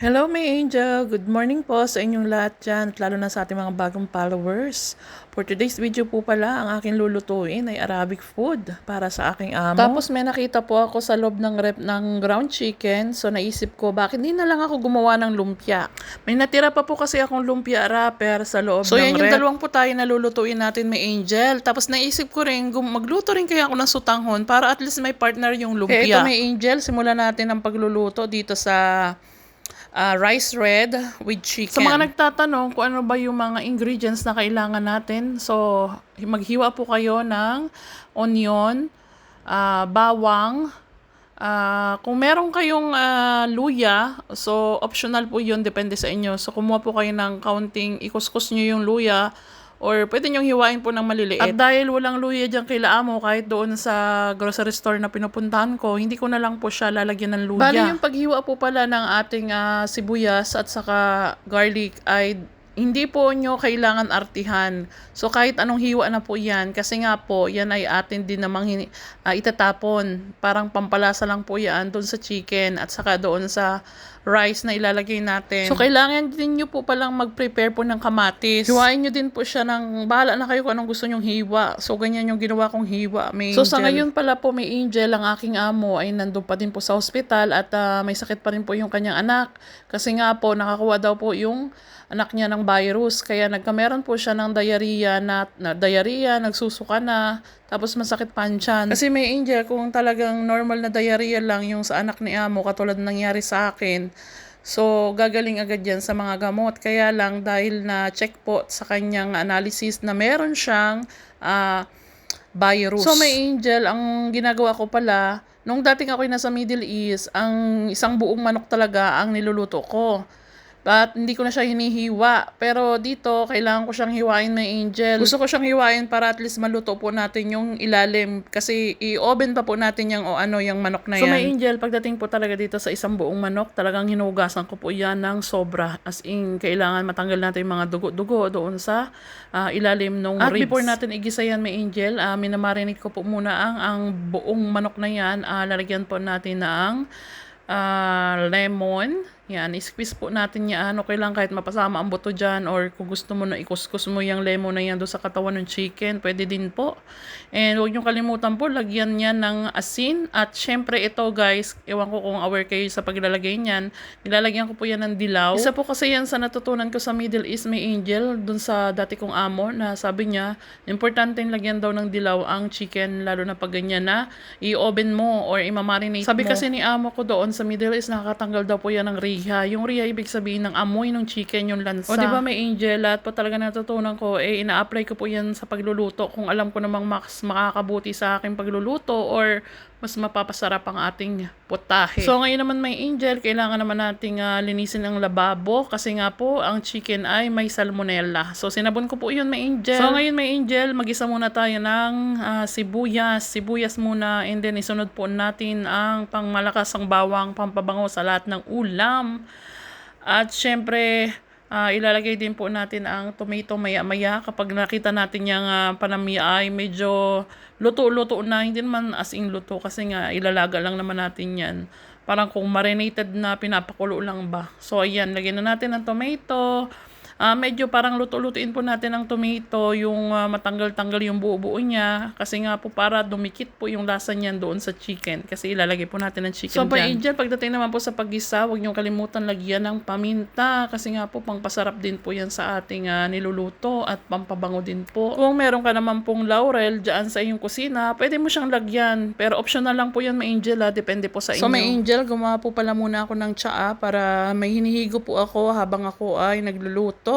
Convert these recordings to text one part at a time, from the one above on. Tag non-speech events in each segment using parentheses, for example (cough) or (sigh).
Hello, may angel. Good morning po sa inyong lahat dyan, at lalo na sa ating mga bagong followers. For today's video po pala, ang aking lulutuin ay Arabic food para sa aking amo. Tapos may nakita po ako sa loob ng rep ng ground chicken, so naisip ko, bakit hindi na lang ako gumawa ng lumpia? May natira pa po kasi akong lumpia wrapper sa loob So, ng yan rep. yung dalawang po tayo na lulutuin natin, may angel. Tapos naisip ko rin, magluto rin kaya ako ng sutanghon para at least may partner yung lumpia. Kaya ito, may angel, simulan natin ang pagluluto dito sa ah, rice red with chicken. Sa mga nagtatanong kung ano ba yung mga ingredients na kailangan natin, so maghiwa po kayo ng onion, ah, bawang, ah, kung meron kayong ah, luya, so optional po yun, depende sa inyo. So kumuha po kayo ng counting, ikuskus nyo yung luya, or pwede nyo hiwain po ng maliliit. At dahil walang luya dyan kila amo, kahit doon sa grocery store na pinupuntahan ko, hindi ko na lang po siya lalagyan ng luya. Bali yung paghiwa po pala ng ating ah, sibuyas at saka garlic ay hindi po nyo kailangan artihan. So kahit anong hiwa na po yan, kasi nga po, yan ay atin din namang ah, itatapon. Parang pampalasa lang po yan doon sa chicken at saka doon sa rice na ilalagay natin. So kailangan din nyo po palang mag-prepare po ng kamatis. Hiwain nyo din po siya ng, bahala na kayo kung anong gusto nyong hiwa. So ganyan yung ginawa kong hiwa. May so sa angel. ngayon pala po may angel, ang aking amo ay nandun pa din po sa hospital at ah, may sakit pa rin po yung kanyang anak. Kasi nga po, nakakuha daw po yung anak niya ng virus. Kaya nagkameron po siya ng diarrhea na, na diarrhea, nagsusuka na, tapos masakit pa. Kasi may angel, kung talagang normal na diarrhea lang yung sa anak ni Amo, katulad ng nangyari sa akin, So, gagaling agad yan sa mga gamot. Kaya lang, dahil na check po sa kanyang analysis na meron siyang ah, virus. So, may angel, ang ginagawa ko pala, nung dating ako'y nasa Middle East, ang isang buong manok talaga ang niluluto ko. At hindi ko na siya hinihiwa. Pero dito, kailangan ko siyang hiwain may angel. Gusto ko siyang hiwain para at least maluto po natin yung ilalim. Kasi i-oven pa po natin yung o ano, yung manok na yan. So may angel, pagdating po talaga dito sa isang buong manok, talagang hinugasan ko po yan ng sobra. As in, kailangan matanggal natin yung mga dugo-dugo doon sa ah, ilalim ng At ribs. before natin igisa yan may angel, uh, minamarinate ko po muna ang, ang buong manok na yan. Ah, lalagyan po natin ng ah, lemon. Yan, squeeze po natin yan. Okay lang kahit mapasama ang buto dyan or kung gusto mo na ikuskus mo yung lemon na yan doon sa katawan ng chicken, pwede din po. And huwag nyo kalimutan po, lagyan yan ng asin. At syempre ito guys, ewan ko kung aware kayo sa paglalagay niyan, nilalagyan ko po yan ng dilaw. Isa po kasi yan sa natutunan ko sa Middle East, may angel, doon sa dati kong amo, na sabi niya, importante lagyan daw ng dilaw ang chicken, lalo na pag ganyan na i-oven mo or imamarinate Sabi mo. kasi ni amo ko doon sa Middle East, nakakatanggal daw po yan ng riha. Yung riha, ibig sabihin ng amoy ng chicken, yung lansa. O di ba may angel, at po talaga natutunan ko, eh ina-apply ko po yan sa pagluluto kung alam ko namang mas makakabuti sa aking pagluluto or mas mapapasarap ang ating putahe. So ngayon naman may angel, kailangan naman nating ah, linisin ang lababo kasi nga po ang chicken ay may salmonella. So sinabon ko po yun may angel. So ngayon may angel, magisa muna tayo ng ah, sibuyas. Sibuyas muna and then isunod po natin ang pangmalakas ang bawang, pampabango sa lahat ng ulam. At syempre, ah, ilalagay din po natin ang tomato maya-maya kapag nakita natin yung ah, panamya ay medyo luto-luto na. Hindi naman as in luto kasi nga ilalaga lang naman natin yan. Parang kung marinated na pinapakulo lang ba. So ayan, lagyan na natin ng tomato. Ah, medyo parang luto-lutuin po natin ang tomato, yung ah, matanggal-tanggal yung buo-buo niya. Kasi nga po para dumikit po yung lasa niyan doon sa chicken. Kasi ilalagay po natin ng chicken So, so, pa- dyan, pagdating naman po sa paggisa, huwag niyong kalimutan lagyan ng paminta. Kasi nga po, pangpasarap din po yan sa ating ah, niluluto at pampabango din po. Kung meron ka naman pong laurel dyan sa iyong kusina, pwede mo siyang lagyan. Pero optional lang po yan, may angel ha. Depende po sa inyo. So, may angel, gumawa po pala muna ako ng tsaa para may hinihigo po ako habang ako ay nagluluto.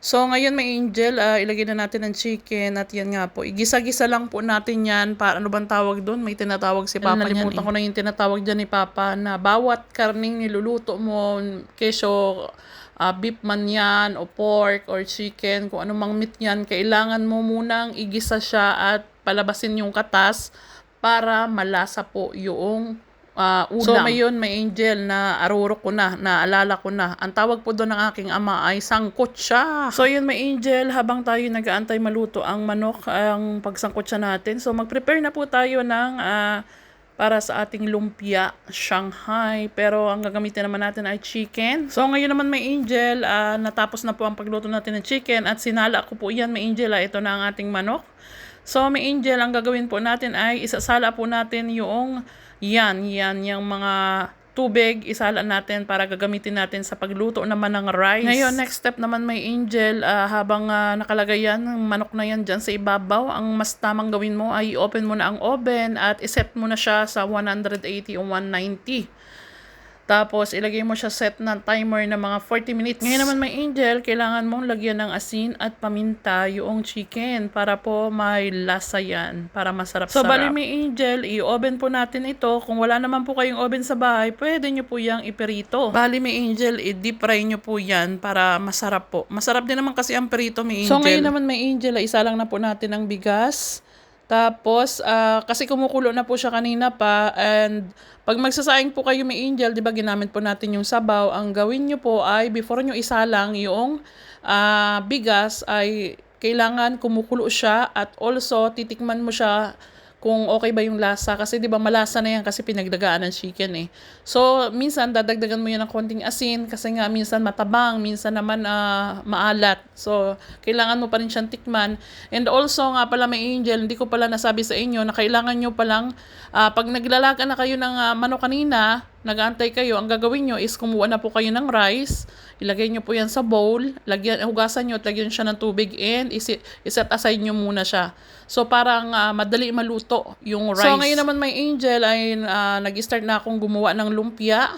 So, ngayon may angel, ah, ilagay na natin ang chicken at yan nga po. Igisa-gisa lang po natin yan. Para ano bang tawag doon? May tinatawag si Papa niyan. Nalimutan ko na yung tinatawag dyan ni Papa na bawat karning niluluto mo, keso ah, beef man yan, o pork, or chicken, kung anumang meat yan, kailangan mo munang igisa siya at palabasin yung katas para malasa po yung ah, ulam. So, ngayon may angel na aruro ko na, naalala ko na. Ang tawag po doon ng aking ama ay sangkot siya. So, yun may angel, habang tayo nag-aantay maluto ang manok, ang pagsangkot siya natin. So, mag-prepare na po tayo ng ah, para sa ating lumpia Shanghai. Pero ang gagamitin naman natin ay chicken. So ngayon naman may angel, ah, natapos na po ang pagluto natin ng chicken at sinala ko po yan may angel. ah. ito na ang ating manok. So may angel, ang gagawin po natin ay isasala po natin yung yan, yan, yung mga tubig, isala natin para gagamitin natin sa pagluto naman ng rice. Ngayon, next step naman may angel, ah, habang ah, nakalagay yan, ang manok na yan dyan sa ibabaw, ang mas tamang gawin mo ay open mo na ang oven at iset mo na siya sa 180 o 190. Tapos, ilagay mo siya set na timer na mga 40 minutes. Ngayon naman may angel, kailangan mong lagyan ng asin at paminta yung chicken para po may lasa yan, para masarap-sarap. So, bali may angel, i-oven po natin ito. Kung wala naman po kayong oven sa bahay, pwede nyo po yung iperito. Bali may angel, i-deep fry nyo po yan para masarap po. Masarap din naman kasi ang perito may angel. So, ngayon naman may angel, isa lang na po natin ang bigas. Tapos, ah, kasi kumukulo na po siya kanina pa and pag magsasaing po kayo may angel, di ba ginamit po natin yung sabaw, ang gawin nyo po ay before nyo isalang yung ah, bigas ay kailangan kumukulo siya at also titikman mo siya kung okay ba yung lasa. Kasi di ba malasa na yan kasi pinagdagaan ng chicken eh. So, minsan dadagdagan mo yan ng konting asin kasi nga minsan matabang, minsan naman ah, maalat. So, kailangan mo pa rin siyang tikman. And also nga pala may angel, hindi ko pala nasabi sa inyo na kailangan nyo palang, ah, pag naglalaga na kayo ng ah, manok kanina, nag-aantay kayo, ang gagawin nyo is kumuha na po kayo ng rice, ilagay nyo po yan sa bowl, lagyan, hugasan nyo at lagyan siya ng tubig and isi, iset aside nyo muna siya. So parang ah, madali maluto yung rice. So ngayon naman may angel ay ah, nag-start na akong gumawa ng lumpia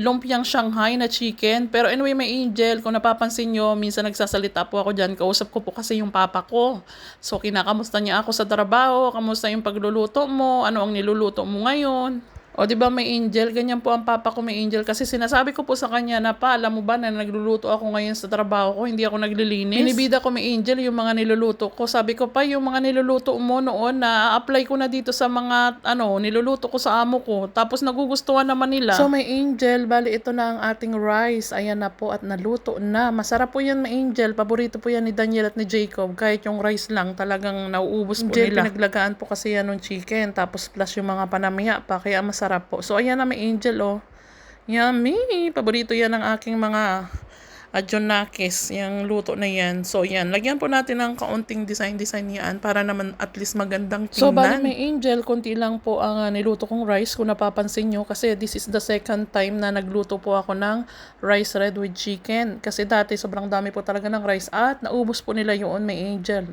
lumpiang Shanghai na chicken. Pero anyway, may angel. Kung napapansin nyo, minsan nagsasalita po ako dyan. Kausap ko po kasi yung papa ko. So, kinakamusta niya ako sa trabaho. Kamusta yung pagluluto mo? Ano ang niluluto mo ngayon? O di ba may angel? Ganyan po ang papa ko may angel. Kasi sinasabi ko po sa kanya na pa, alam mo ba na nagluluto ako ngayon sa trabaho ko, hindi ako naglilinis. Binibida ko may angel yung mga niluluto ko. Sabi ko pa, yung mga niluluto mo noon na apply ko na dito sa mga ano, niluluto ko sa amo ko. Tapos nagugustuhan naman nila. So may angel, bali ito na ang ating rice. Ayan na po at naluto na. Masarap po yan may angel. Paborito po yan ni Daniel at ni Jacob. Kahit yung rice lang talagang nauubos po nila. Pinaglagaan po kasi yan ng chicken. Tapos plus yung mga panamiya pa. Kaya masarap po. So, ayan na may angel, oh. Yummy! Paborito yan ng aking mga adjonakis, yung luto na yan. So, yan. Lagyan po natin ng kaunting design-design yan para naman at least magandang tingnan. So, bali may angel, konti lang po ang uh, niluto kong rice kung napapansin nyo. Kasi this is the second time na nagluto po ako ng rice red with chicken. Kasi dati sobrang dami po talaga ng rice at naubos po nila yun may angel.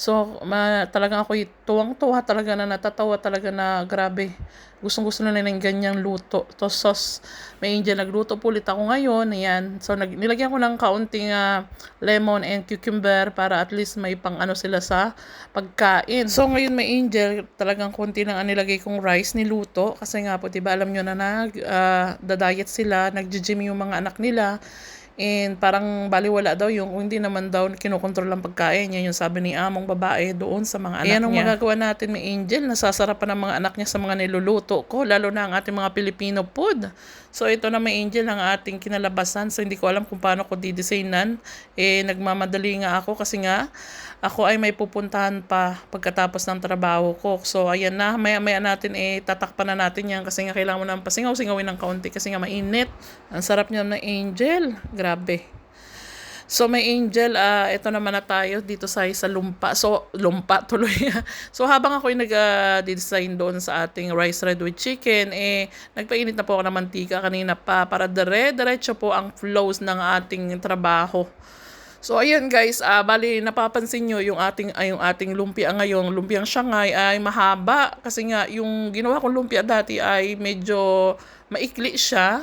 So, ma, talagang ako tuwang-tuwa talaga na natatawa talaga na grabe. Gustong-gusto na ng ganyang luto. To sauce. May angel nagluto po ulit ako ngayon. Ayan. So, nag, nilagyan ko ng kaunting uh, lemon and cucumber para at least may pang ano sila sa pagkain. So, ngayon may angel. Talagang konti lang ang nilagay kong rice niluto. Kasi nga po, diba, alam nyo na nag, uh, da-diet sila. Nag-gym yung mga anak nila. And parang baliwala daw yung hindi naman daw kinukontrol ang pagkain. Yan yung sabi ni among babae doon sa mga anak Ayan niya. ang magagawa natin may Angel. Nasasarapan ng mga anak niya sa mga niluluto ko. Lalo na ang ating mga Filipino food. So ito na may Angel ang ating kinalabasan. So hindi ko alam kung paano ko didesignan. Eh nagmamadali nga ako kasi nga ako ay may pupuntahan pa pagkatapos ng trabaho ko. So, ayan na, maya-maya natin eh, tatakpan na natin yan kasi nga kailangan mo nang pasingaw-singawin ng kaunti kasi nga mainit. Ang sarap niya ng angel. Grabe. So, may angel, uh, ito naman na tayo dito sa sa lumpa. So, lumpa tuloy. (laughs) so, habang ako yung nag-design doon sa ating rice red with chicken, eh, nagpainit na po ako ng mantika kanina pa para dire-diretso po ang flows ng ating trabaho. So ayan guys, uh, bali napapansin nyo yung ating ay yung ating lumpia ngayon, lumpiang Shanghai ay mahaba kasi nga yung ginawa kong lumpia dati ay medyo maikli siya.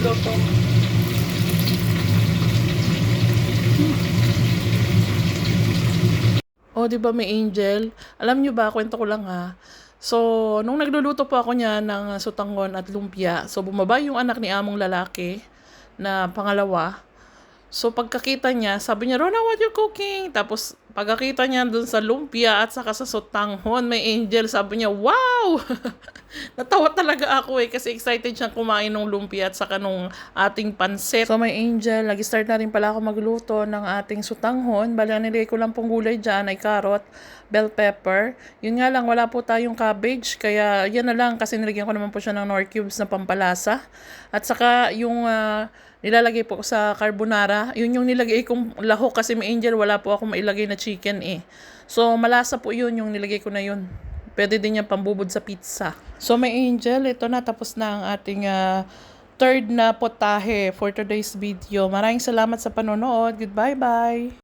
Loto. Oh, di ba may angel? Alam nyo ba, kwento ko lang ha. So, nung nagluluto po ako niya ng sutangon at lumpia, so bumaba yung anak ni among lalaki na pangalawa. So, pagkakita niya, sabi niya, Rona, what you cooking? Tapos, pagkakita niya dun sa lumpia at saka sa sutanghon, may angel, sabi niya, wow! (laughs) Natawa talaga ako eh kasi excited siyang kumain ng lumpia at saka nung ating pansit. So may angel, nag-start na rin pala ako magluto ng ating sutanghon. Bali, nilagay ko lang pong gulay dyan ay carrot, bell pepper. Yun nga lang, wala po tayong cabbage. Kaya yan na lang kasi nilagyan ko naman po siya ng nor cubes na pampalasa. At saka yung ah, nilalagay po sa carbonara, yun yung nilagay kong lahok kasi may angel, wala po ako mailagay na chicken eh. So malasa po yun yung nilagay ko na yun. Pwede din yan pambubod sa pizza. So may angel, ito na tapos na ang ating ah, third na potahe for today's video. Maraming salamat sa panonood. Goodbye bye.